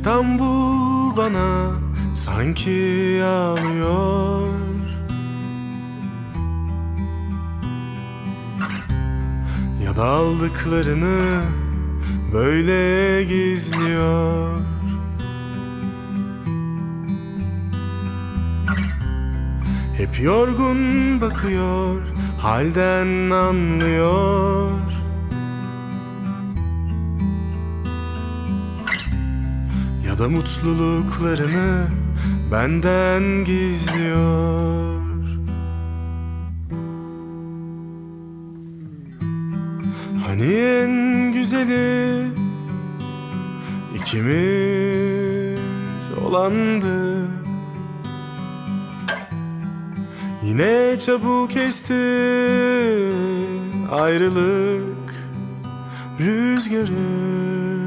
İstanbul bana sanki ağlıyor Ya da aldıklarını böyle gizliyor. Hep yorgun bakıyor, halden anlıyor Ya da mutluluklarını benden gizliyor. Hani en güzeli ikimiz olandı. Yine çabuk esti ayrılık rüzgarı